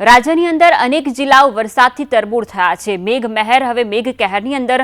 રાજ્યની અંદર અનેક જિલ્લાઓ વરસાદથી તરબૂળ થયા છે. મેઘ મહેર હવે મેઘ કહેરની અંદર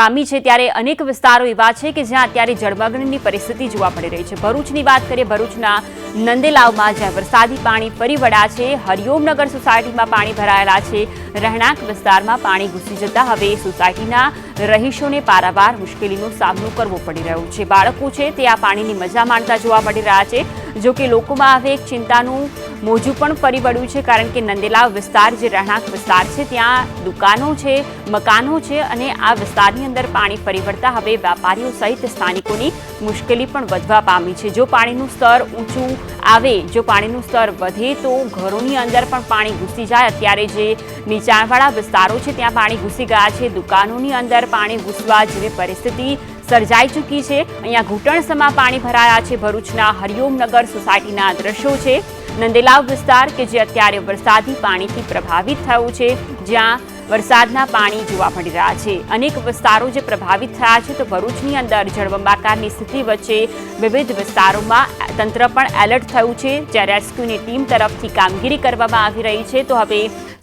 પામી છે ત્યારે અનેક વિસ્તારો એવા છે કે જ્યાં અત્યારે જળમગ્નની પરિસ્થિતિ જોવા મળી રહી છે. ભરૂચની વાત કરીએ, ભરૂચના નંદેલાવમાં જ્યાં વરસાદી પાણી ફરી વળ્યા છે હરિઓમનગર સોસાયટીમાં પાણી ભરાયેલા છે, રહેણાંક વિસ્તારમાં પાણી ઘૂસી જતા હવે સોસાયટીના રહીશોને પારાવાર મુશ્કેલીનો સામનો કરવો પડી રહ્યો છે. બાળકો છે તે આ પાણીની મજા માણતા જોવા મળી રહ્યા છે જો કે લોકોમાં હવે એક ચિંતાનું મોજું પણ ફરી વળ્યું છે, કારણ કે નંદેલાવ વિસ્તાર જે રહેણાંક વિસ્તાર છે, ત્યાં દુકાનો છે, મકાનો છે અને આ વિસ્તારની અંદર પાણી ફરી વળતા હવે વેપારીઓ સહિત સ્થાનિકોની મુશ્કેલી પણ વધવા પામી છે. જો પાણીનું સ્તર ઊંચું આવે, જો પાણીનું સ્તર વધે તો ઘરોની અંદર પણ પાણી ઘૂસી જાય. અત્યારે જે નીચાણવાળા વિસ્તારો છે, ત્યાં પાણી ઘૂસી ગયા છે. દુકાનોની અંદર પાણી ઘૂસવા જેવી પરિસ્થિતિ સર્જાઈ ચૂકી છે. અહીંયા ઘૂંટણસમાં પાણી ભરાયા છે. ભરૂચના હરિઓમનગર સોસાયટીના દ્રશ્યો છે. નંદેલાવ વિસ્તાર કે જે અત્યારે વરસાદી પાણીથી પ્રભાવિત થયું છે, જ્યાં વરસાદના પાણી જોવા મળી રહ્યા છે. અનેક વિસ્તારો જે પ્રભાવિત થયા છે તો ભરૂચની અંદર જળબંબાકારની સ્થિતિ વચ્ચે વિવિધ વિસ્તારોમાં તંત્ર પણ એલર્ટ થયું છે. જ્યાં રેસ્ક્યુની ટીમ તરફથી કામગીરી કરવામાં આવી રહી છે, તો હવે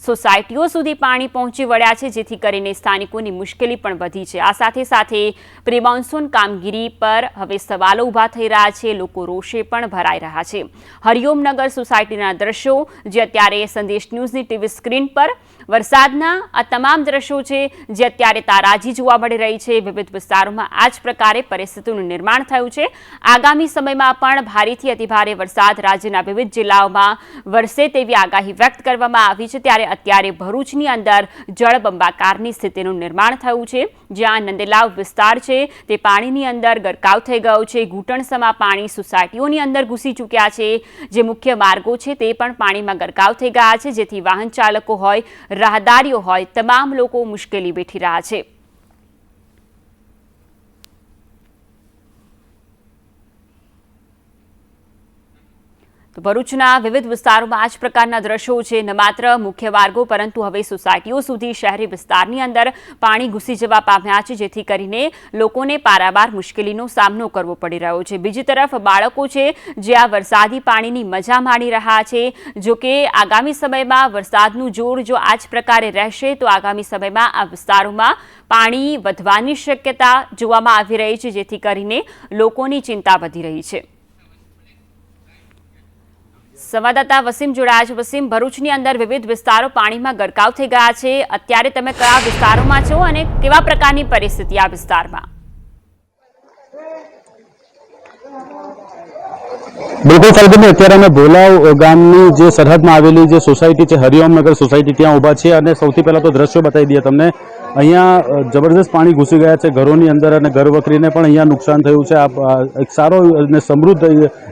સોસાયટીઓ સુધી પાણી પહોંચી વળ્યા છે, જેથી કરીને સ્થાનિકોની મુશ્કેલી પણ વધી છે. આ સાથે સાથે પ્રિમોન્સૂન કામગીરી પર હવે સવાલો ઊભા થઈ રહ્યા છે, લોકો રોષે પણ ભરાઈ રહ્યા છે. હરિઓમનગર સોસાયટીના દ્રશ્યો, જે અત્યારે સંદેશ ન્યૂઝની ટીવી સ્ક્રીન પર, વરસાદના આ તમામ દ્રશ્યો છે, જે અત્યારે તારાજી જોવા મળી રહી છે. વિવિધ વિસ્તારોમાં આ જ પ્રકારે પરિસ્થિતિનું નિર્માણ થયું છે. આગામી સમયમાં પણ ભારેથી અતિભારે વરસાદ રાજ્યના વિવિધ જિલ્લાઓમાં વરસે તેવી આગાહી વ્યક્ત કરવામાં આવી છે. ત્યારે અત્યારે ભરૂચની અંદર જળબંબાકારની સ્થિતિનું નિર્માણ થયું છે. જ્યાં નંદેલાવ વિસ્તાર છે, તે પાણીની અંદર ગરકાવ થઈ ગયો છે. ઘૂંટણસમાં પાણી સોસાયટીઓની અંદર ઘૂસી ચૂક્યા છે. જે મુખ્ય માર્ગો છે, તે પણ પાણીમાં ગરકાવ થઈ ગયા છે. જેથી વાહન ચાલકો હોય, રાહદારીઓ હોય, તમામ લોકો મુશ્કેલી વેઠી રહ્યા છે. તો ભરૂચના વિવિધ વિસ્તારોમાં આ જ પ્રકારના દ્રશ્યો છે. ન માત્ર મુખ્ય માર્ગો, પરંતુ હવે સોસાયટીઓ સુધી શહેરી વિસ્તારની અંદર પાણી ઘૂસી જવા પામ્યા છે, જેથી કરીને લોકોને પારાવાર મુશ્કેલીનો સામનો કરવો પડી રહ્યો છે. બીજી તરફ બાળકો છે, જે આ વરસાદી પાણીની મજા માણી રહ્યા છે. જો કે આગામી સમયમાં વરસાદનું જોર જો આ જ પ્રકારે રહેશે, તો આગામી સમયમાં આ વિસ્તારોમાં પાણી વધવાની શક્યતા જોવામાં આવી રહી છે, જેથી કરીને લોકોની ચિંતા વધી રહી છે. સંવાદદાતા વસીમ જોડાયા છે. વસીમ, ભરૂચની અંદર વિવિધ વિસ્તારો પાણીમાં ગરકાવ થઈ ગયા છે. અત્યારે તમે કયા વિસ્તારોમાં છો અને કેવા પ્રકારની પરિસ્થિતિ આ વિસ્તારમાં? બિલકુલ ફલગુની અત્યારે અમે ભોલાવ ગામની જે સરહદમાં આવેલી જે સોસાયટી છે, હરિઓમનગર સોસાયટી, ત્યાં ઊભા છે અને સૌથી પહેલા તો દ્રશ્યો બતાવી દઈએ તમને. અહીંયા જબરદસ્ત પાણી ઘૂસી ગયા છે ઘરોની અંદર અને ઘર વકરીને પણ અહીંયા નુકસાન થયું છે. આ, એક સારો અને સમૃદ્ધ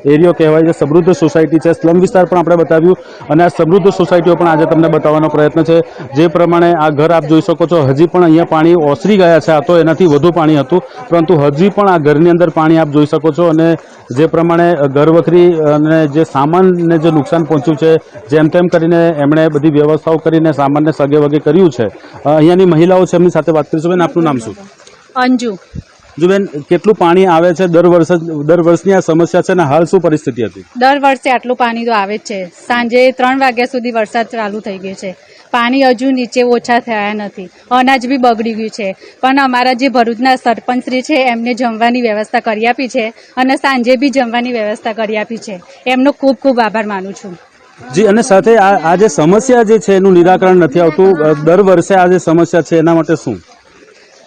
એરિયો કહેવાય છે. સમૃદ્ધ સોસાયટી છે. સ્લમ વિસ્તાર પણ આપણે બતાવ્યું. અને આ સમૃદ્ધ સોસાયટીઓ પણ આજે તમને બતાવવાનો પ્રયત્ન છે. જે પ્રમાણે આ ઘર આપ જોઈ શકો છો, હજી પણ અહીંયા પાણી ઓસરી ગયા છે. આ તો એનાથી વધુ પાણી હતું. પરંતુ હજી પણ આ ઘરની અંદર પાણી આપ જોઈ શકો છો. અને જે પ્રમાણે ઘર વખરી અને જે સામાનને જે નુકસાન પહોંચ્યું છે, જેમ તેમ કરીને એમણે બધી વ્યવસ્થાઓ કરીને સામાનને સગે વગે કર્યું છે. અહીંયાની મહિલાઓ છે એમની સાથે વાત કરીશું. બેન આપનું નામ શું? અંજુ. જો બેન કેટલું પાણી આવે છે દર વર્ષ દર વર્ષની આ સમસ્યા છે અને હાલ શું પરિસ્થિતિ હતી? દર વર્ષે આટલું પાણી તો આવે જ છે. સાંજે ત્રણ વાગ્યા સુધી વરસાદ ચાલુ થઈ ગયો છે. પાણી હજુ નીચે ઓછા થયા નથી. અનાજ બી બગડી ગયું છે. પણ અમારા જે ભરૂચના સરપંચશ્રી છે એમને જમવાની વ્યવસ્થા કરી આપી છે અને સાંજે બી જમવાની વ્યવસ્થા કરી આપી છે. એમનો ખૂબ ખૂબ આભાર માનું છું. જી અને સાથે આ આ જે સમસ્યા જે છે એનું નિરાકરણ નથી આવતું. દર વર્ષે આ જે સમસ્યા છે એના માટે શું?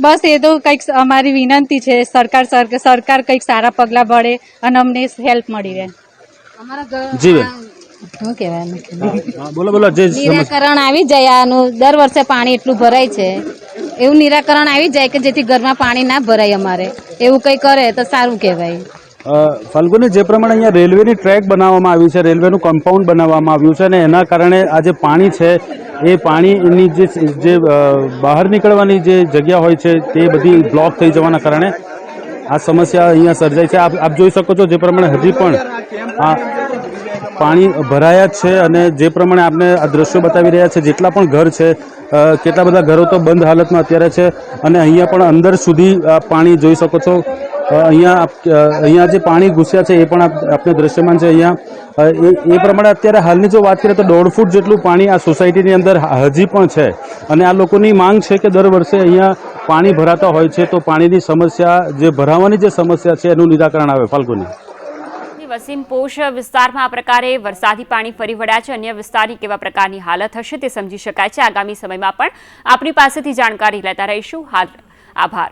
બસ એ તો કંઈક અમારી વિનંતી છે સરકાર સરકાર કંઈક સારા પગલાં ભળે અને અમને હેલ્પ મળી રહે. જી શું કહેવાય બોલો બોલો જે નિરાકરણ આવી જાય આનું દર વર્ષે પાણી એટલું ભરાય છે. એવું નિરાકરણ આવી જાય કે જેથી ઘરમાં પાણી ના ભરાય અમારે. એવું કંઈ કરે તો સારું કહેવાય. અ, ફલ્ગુની જે પ્રમાણે અહીંયા રેલવેની ટ્રેક બનાવવામાં આવી છે, રેલવેનું કમ્પાઉન્ડ બનાવવામાં આવ્યું છે અને એના કારણે આ જે પાણી છે, એ પાણીની જે જે બહાર નીકળવાની જે જગ્યા હોય છે, તે બધી બ્લોક થઈ જવાના કારણે આ સમસ્યા અહીંયા સર્જાય છે. આપ આપ જોઈ શકો છો જે પ્રમાણે હજી પણ આ પાણી ભરાયા છે અને જે પ્રમાણે આપણે આ દ્રશ્યો બતાવી રહ્યા છે, જેટલા પણ ઘર છે કેટલા બધા ઘરો તો બંધ હાલતમાં અત્યારે છે અને અહીંયા પણ અંદર સુધી પાણી જોઈ શકો છો. અહીંયા અહીંયા જે પાણી ઘૂસ્યા છે એ પણ આપણે દ્રશ્યમાન છે. અહીંયા એ પ્રમાણે અત્યારે હાલની જો વાત કરીએ તો દોઢ ફૂટ જેટલું પાણી આ સોસાયટીની અંદર હજી પણ છે. અને આ લોકોની માંગ છે કે દર વર્ષે અહીંયા પાણી ભરાતા હોય છે તો પાણીની સમસ્યા, જે ભરાવાની જે સમસ્યા છે એનું નિરાકરણ આવે. ફાલ્ગુની. વસીમ પોષ વિસ્તારમાં આ પ્રકારે વરસાદી પાણી ફરી વળ્યા છે. અન્ય વિસ્તારની કેવા પ્રકારની હાલત હશે તે સમજી શકાય છે. આગામી સમયમાં પણ આપણી પાસેથી જાણકારી લેતા રહીશું. હાલ, આભાર.